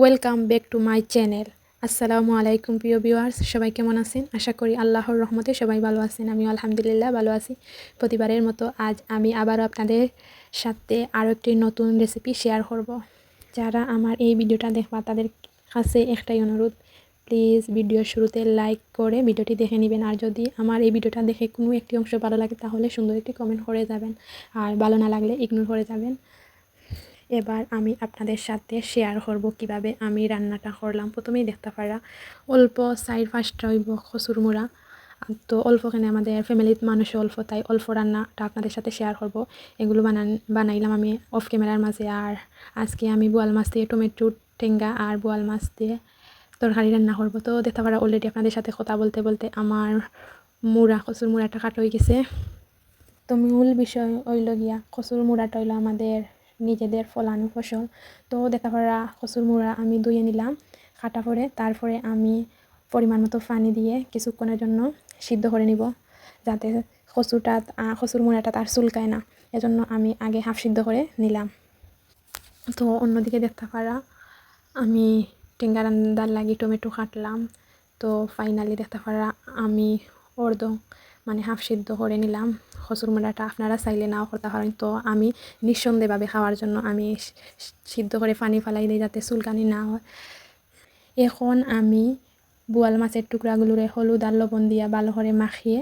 Welcome back to my channel আসসালামু আলাইকুম প্রিয় ভিউয়ার্স সবাই কেমন আছেন? আশা করি আল্লাহর রহমতে সবাই ভালো আছেন আমি আলহামদুলিল্লাহ ভালো আছি। প্রতিবারের মতো আজ আমি আবারও আপনাদের সাথে আরও একটি নতুন রেসিপি শেয়ার করব। যারা আমার এই ভিডিওটা দেখবা, তাদের কাছে একটাই অনুরোধ প্লিজ ভিডিও শুরুতে লাইক করে ভিডিওটি দেখে নেবেন। আর যদি আমার এই ভিডিওটা দেখে কোনো একটি অংশ ভালো লাগে, তাহলে সুন্দর একটি কমেন্ট করে যাবেন। আর ভালো না লাগলে ইগনোর করে যাবেন। এবার আমি আপনাদের সাথে শেয়ার করব কীভাবে আমি রান্নাটা করলাম। প্রথমেই দেখতে পারা, অল্প সাইড ফার্স্টটা হইব খসুর মুড়া। তো অল্পখানে আমাদের ফ্যামিলির মানুষ অল্প, তাই অল্প রান্নাটা আপনাদের সাথে শেয়ার করব। এগুলো বানান, বানাইলাম আমি অফ ক্যামেরার মাঝে। আর আজকে আমি বোয়াল মাছ দিয়ে টমেটো টেঙ্গা আর বোয়াল মাছ দিয়ে তরকারি রান্না করব। তো দেখতে পারা অলরেডি আপনাদের সাথে কথা বলতে বলতে আমার মুড়া, কচুর মুড়াটা কাট হয়ে গেছে। তো মূল বিষয় হইল গিয়া, কচুর মুড়াটা হইল আমাদের নিজেদের ফলানো ফসল। তো দেখা পারা কচুর মুড়া আমি ধুয়ে নিলাম, কাটা পরে তারপরে আমি পরিমাণ মতো পানি দিয়ে কিছুক্ষণের জন্য সিদ্ধ করে নিব, যাতে কচুটা কচুর মুড়াটা তার চুলকায় না। এজন্য আমি আগে হাফ সিদ্ধ করে নিলাম। তো অন্যদিকে দেখতে পারা আমি টেঙ্গা রান্নার লাগি টমেটো কাটলাম। তো ফাইনালি দেখতে পারা আমি অর্ধ মানে হাফ সিদ্ধ করে নিলাম। খসুর মোড়াটা আপনারা চাইলে নাও করতে পারেন। তো আমি নিঃসন্দেহভাবে খাওয়ার জন্য আমি সিদ্ধ করে পানি ফালাই দিই যাতে চুলকানি না হয়। এখন আমি বোয়াল মাছের টুকরাগুলোরে হলুদ আর লবণ দিয়া ভালো করে মাখিয়ে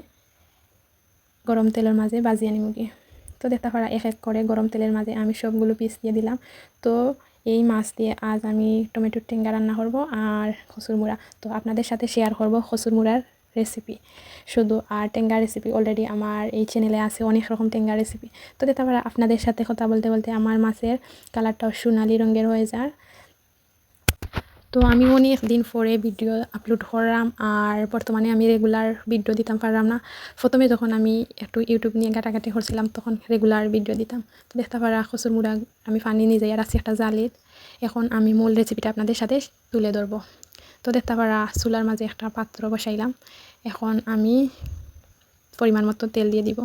গরম তেলের মাঝে বাজিয়ে নিমুগি তো দেখতে পারা, এক এক করে গরম তেলের মাঝে আমি সবগুলো পিস দিয়ে দিলাম। তো এই মাছ দিয়ে আজ আমি টমেটোর টেঙ্গা রান্না করব আর খসুর মুড়া। তো আপনাদের সাথে শেয়ার করব খসুর মুড়ার রেসিপি শুধু, আর টেঙ্গা রেসিপি অলরেডি আমার এই চ্যানেলে আছে অনেক রকম টেঙ্গা রেসিপি তো তারপরে আপনাদের সাথে কথা বলতে বলতে আমার মাছের কালারটাও সোনালি রঙের হয়ে যায়। তো আমি অনেক দিন পরে ভিডিও আপলোড করলাম, আর বর্তমানে আমি রেগুলার ভিডিও দিতাম, পারলাম না। প্রথমে যখন আমি একটু ইউটিউব নিয়ে ঘাটাঘাটি করছিলাম, তখন রেগুলার ভিডিও দিতাম। তো দেখতে পারা খসুর মুড়া আমি পানি নিয়ে যাই আর আছি একটা জালিত এখন আমি মূল রেসিপিটা আপনাদের সাথে তুলে ধরবো। তো দেখতে পারা চুলার মাঝে একটা পাত্র বসাইলাম। এখন আমি পরিমাণ মতো তেল দিয়ে দিব।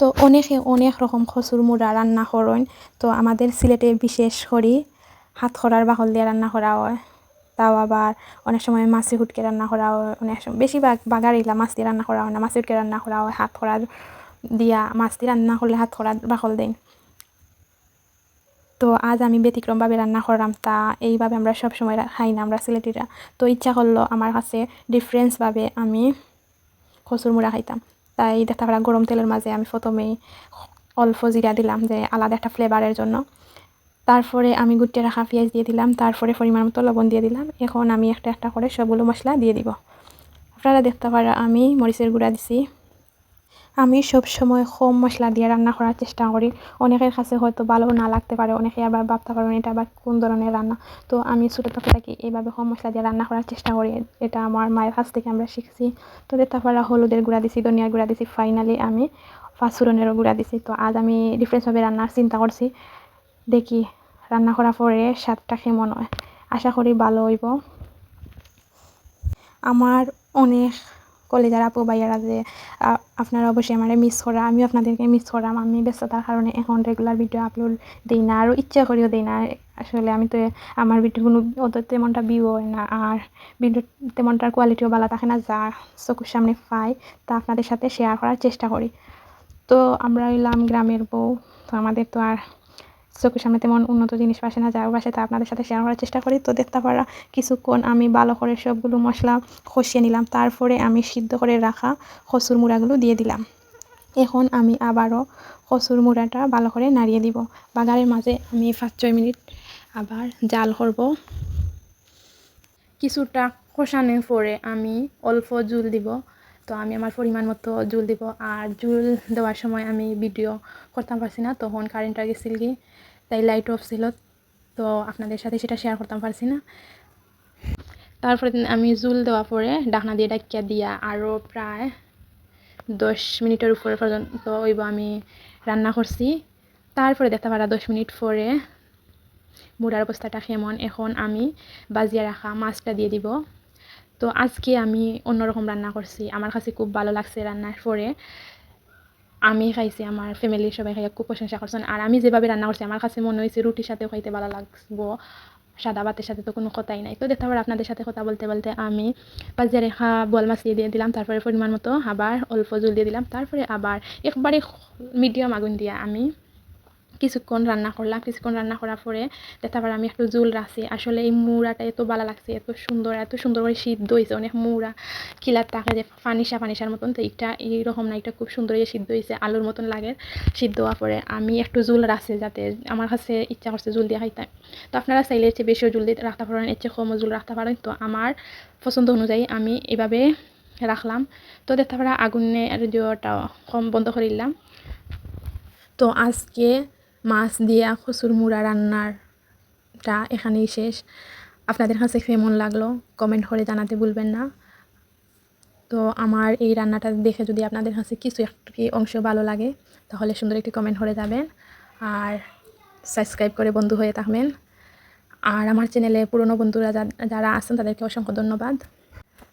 তো অনেকে অনেক রকম খসুর মুড়া রান্না করেন। তো আমাদের সিলেটে বিশেষ করে হাত খরার বাকল দিয়ে রান্না করা হয়। তাও আবার অনেক সময় মাছি হুটকে রান্না করা হয়। অনেক সময় বেশিরভাগ বাগারিলা মাছ দিয়ে রান্না করা হয় না। মাছি হুটকে রান্না করা হয়। হাত খরার দিয়া মাছ দিয়ে রান্না করলে হাত খরার বাকল দেন। তো আজ আমি ব্যতিক্রমভাবে রান্না করলাম, তা এইভাবে আমরা সব সময় খাই না আমরা সিলেটিরা তো ইচ্ছা করল আমার কাছে ডিফারেন্সভাবে আমি খসুর মুড়া খাইতাম। তাই দেখতে পারা গরম তেলের মাঝে আমি প্রথমেই অল্প জিরা দিলাম যে আলাদা একটা ফ্লেভারের জন্য। তারপরে আমি গুটিয়ে রাখা পেঁয়াজ দিয়ে দিলাম, তারপরে পরিমাণ মতো লবণ দিয়ে দিলাম। এখন আমি একটা একটা করে সবগুলো মশলা দিয়ে দিব। আপনারা দেখতে পারা আমি মরিচের গুঁড়া দিছি। আমি সব সময় কম মশলা দিয়ে রান্না করার চেষ্টা করি। অনেকের কাছে হয়তো ভালো না লাগতে পারে অনেকে আবার ভাবতে পারেন এটা আবার কোন ধরনের রান্না। তো আমি ছোটো থেকে থাকি এইভাবে কম মশলা দিয়ে রান্না করার চেষ্টা করি, এটা আমার মায়ের কাছ থেকে আমরা শিখছি। তো দেখতে পারা হলুদের গুঁড়া দিছি, ধনিয়ার গুঁড়া দিছি ফাইনালি আমি ফাঁসুরনেরও গুঁড়া দিছি। তো আজ আমি ডিফারেন্সভাবে রান্নার চিন্তা করছি, দেখি রান্না করার পরে স্বাদটা কেমন হয়। আশা করি ভালো হইব। আমার অনেক কলেজার আপু ভাইয়ারা যে আপনারা অবশ্যই আমার মিস করা, আমিও আপনাদেরকে মিস করাম, আমি ব্যস্ততার কারণে এখন রেগুলার ভিডিও আপলোড দিই না, আরও ইচ্ছা করেও দিই না। আসলে আমি তো আমার ভিডিও কোনো, ওদের তেমনটা ভিউ হয় না, আর ভিডিও তেমনটার কোয়ালিটিও ভালো থাকে না, যা চকুর সামনে পাই তা আপনাদের সাথে শেয়ার করার চেষ্টা করি। তো আমরা হইলাম গ্রামের বউ, তো আমাদের তো আর চোখের সামনে তেমন উন্নত জিনিস পাশে না যার বাসে তা আপনাদের সাথে শেয়ার করার চেষ্টা করি। তো দেখতে পারা, কিছুক্ষণ আমি ভালো করে সবগুলো মশলা কষিয়ে নিলাম, তারপরে আমি সিদ্ধ করে রাখা কচুর মুড়াগুলো দিয়ে দিলাম। এখন আমি আবারও কচুর মুড়াটা ভালো করে নাড়িয়ে দিব। বাগারের মাঝে আমি পাঁচ ছয় মিনিট আবার জাল করব। কিছুটা কষানোর পরে আমি অল্প জুল দিব। তো আমি আমার পরিমাণ মতো জুল দিব। আর জুল দেওয়ার সময় আমি ভিডিও করতে পারছি না, তখন কারেন্টটা গেছিল কি তাই লাইট অফ ছিল। তো আপনাদের সাথে সেটা শেয়ার করতাম, পারছি না। তারপরে আমি জুল দেওয়া পরে ডাকনা দিয়ে ডাকিয়া দিয়া আরও প্রায় দশ মিনিটের উপরে পর্যন্ত ওইব আমি রান্না করছি। তারপরে দেখতে পারা দশ মিনিট পরে মুড়ার অবস্থাটা কেমন, এখন আমি বাজিয়ে রাখা মাছটা দিয়ে দিব। তো আজকে আমি অন্যরকম রান্না করছি। আমার কাছে খুব ভালো লাগছে রান্নার পরে। আমি খাইছি আমার ফ্যামিলির সবাই খাইয়া খুব প্রশংসা করছেন আর আমি যেভাবে রান্না করছি আমার কাছে মনে হয়েছে রুটির সাথেও খাইতে ভালো লাগবো সাদা ভাতের সাথে তো কোনো কথাই নাই। তো দেখতে পারো আপনাদের সাথে কথা বলতে বলতে আমি পাঁচজা হা বল মাছিয়ে দিয়ে দিলাম তারপরে পরিমাণ মতো আবার অল্প জল দিয়ে দিলাম তারপরে আবার একবারে মিডিয়াম আগুন দিয়ে আমি কিছুক্ষণ রান্না করলাম, কিছুক্ষণ রান্না করার পরে তারপর আমি একটু জুল রাখছি আসলে এই মুড়াটা এত ভালো লাগছে, এত সুন্দর এত সুন্দর করে সিদ্ধ হয়েছে, অনেক মুড়া। কিলার থাকে যে ফানিসা ফানিসার মতন, তো এটা এইরকম না, এটা খুব সুন্দর সিদ্ধ হয়েছে, আলুর মতন লাগে সিদ্ধ হওয়ার পরে। আমি একটু জুল রাখছি যাতে আমার কাছে ইচ্ছা করছে জুল দিয়ে খাইতে। তো আপনারা চাইলে এর চেয়ে বেশিও জুল দিয়ে রাখতে পারেন, এর চেয়ে কমও জুল রাখতে পারেন। তো আমার পছন্দ অনুযায়ী আমি এভাবে রাখলাম। তো দেখতে পারা আগুনের দিওটা কম বন্ধ করে দিলাম। তো আজকে মাছ দিয়া কচুর মুড়া রান্নারটা এখানেই শেষ। আপনাদের কাছে কেমন লাগল কমেন্ট করে জানাতে ভুলবেন না। তো আমার এই রান্নাটা দেখে যদি আপনাদের কাছে কিছু একটি অংশ ভালো লাগে, তাহলে সুন্দর একটি কমেন্ট করে যাবেন। আর সাবস্ক্রাইব করে বন্ধু হয়ে থাকবেন। আর আমার চ্যানেলে পুরনো বন্ধুরা যারা আছেন, তাদেরকে অসংখ্য ধন্যবাদ।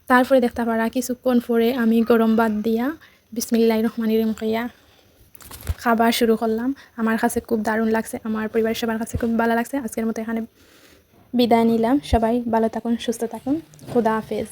তারপরে দেখতে পারা কিছুক্ষণ পরে আমি গরম বাদ দিয়া বিসমিল্লাহ রহমানির খাইয়া খাবার শুরু করলাম। আমার কাছে খুব দারুণ লাগছে, আমার পরিবারের সবার কাছে খুব ভালো লাগছে। আজকের মতো এখানে বিদায় নিলাম। সবাই ভালো থাকুন, সুস্থ থাকুন। খুদা হাফেজ।